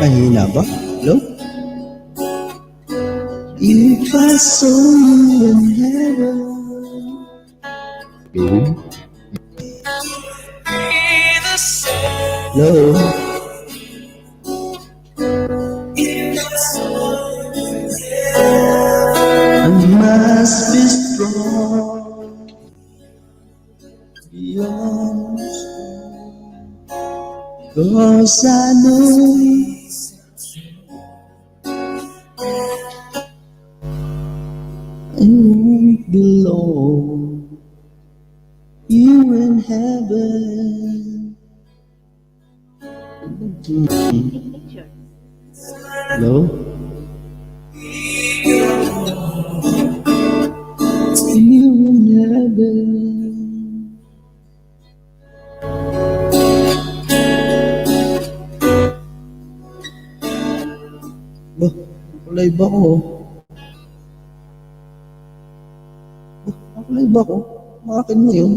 Mahina ba? Hello? If I saw you in heaven Hello? I beyond. Cause I know I won't be alone. You in heaven. Hello? Kulay ba ko? Ba, kulay ba ko? Makakin mo yun.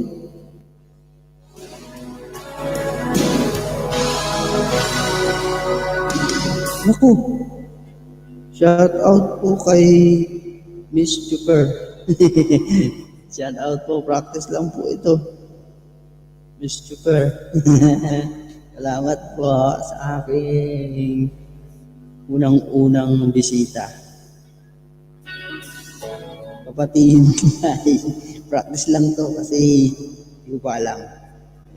Naku, shout out po kay Miss Chuper. shout out po, practice lang po ito. Miss Chuper. Salamat po sa aking unang-unang bisita. Kapatid, practice lang to kasi hindi ko pa alam.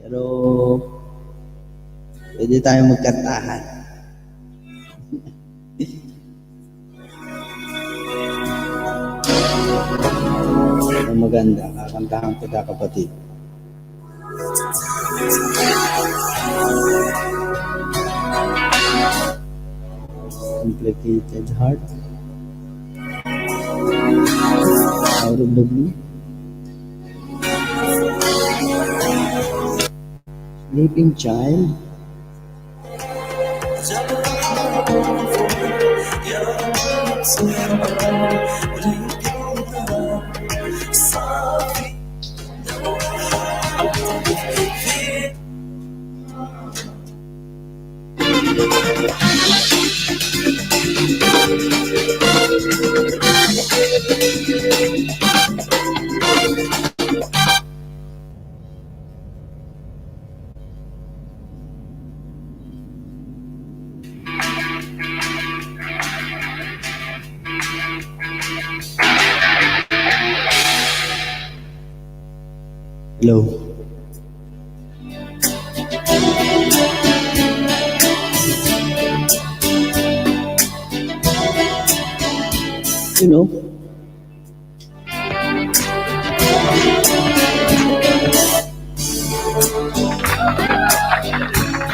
Pero pwede tayo magkantahan. Ang maganda, kakantahan kita kapatid. संतरे की नीचे और W sleeping child Hello. You know,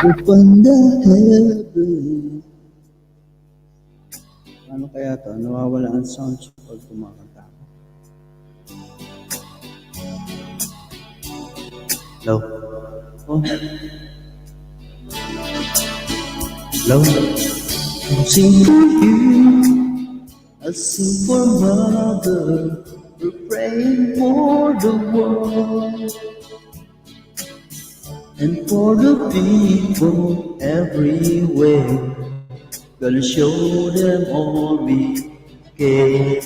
Open the heaven. Ano kaya to? Nawawala ang sound pag kumakanta Oh. Hello? I'll sing for you. I'll sing for mother. We're praying for the world. And for the people everywhere. Gonna show them all we care.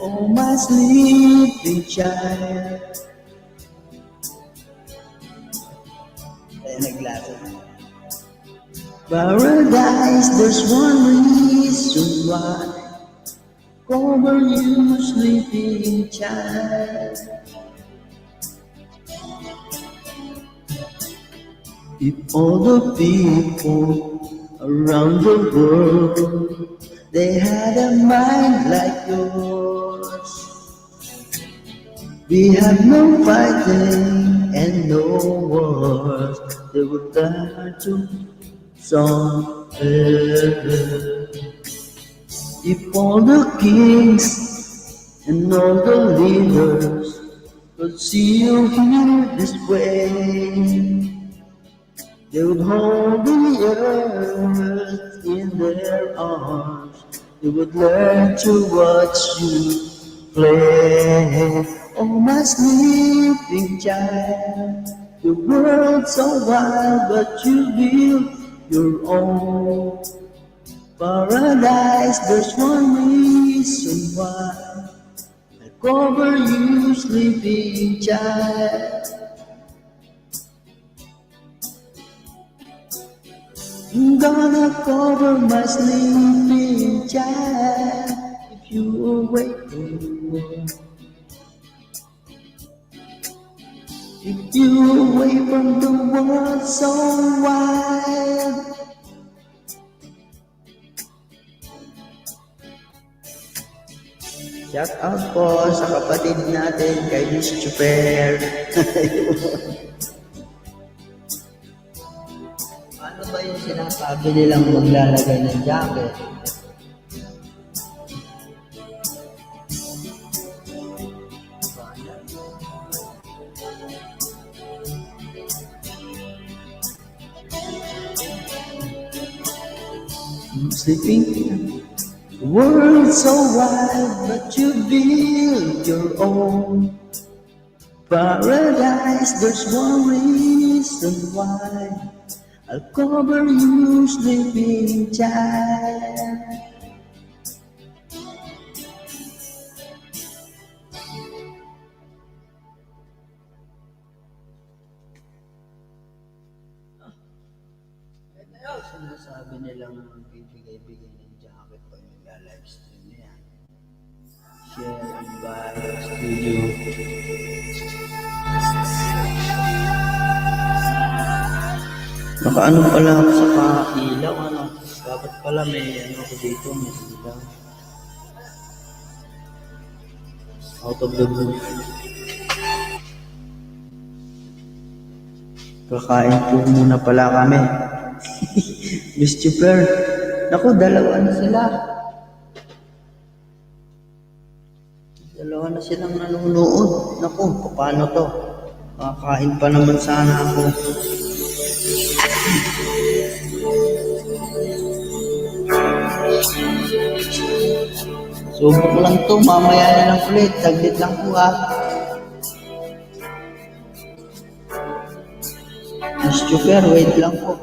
Oh, my sleeping child. Paradise, there's one reason why. Cover you, sleeping child. If all the people around the world they had a mind like yours, we have no fighting and no wars. They would die to somewhere. If all the kings and all the leaders could see you here this way. They would hold the earth in their arms. They would learn to watch you play. Oh, my sleeping child, the world's so wild, but you build your own paradise. There's one reason why I cover you, sleeping child. I'm gonna cover my sleeping child if you awake you away from the world so wild. Shout out po sa kapatid natin kay Miss Chuper. Ano ba yung sinasabi nilang maglalagay ng jacket? I'm sleeping. The world's so wide, but you build your own paradise. There's one reason why I'll cover you, sleeping child. Sinasabi nilang magbibigay-bigay ng jacket pag nag-live stream na yan. Share and buy studio. Nakaano pala ako sa pa-ilaw, ano? Dapat pala may ano ko dito, may ilaw. Out of the blue. Kakain po muna pala kami. Chuper. Naku, dalawa na sila. Dalawa na silang nanonood. Naku, paano to? Kakain pa naman sana ako. Subok lang to, mamaya na lang ulit. Saglit lang po ah. Miss Chuper, wait lang po.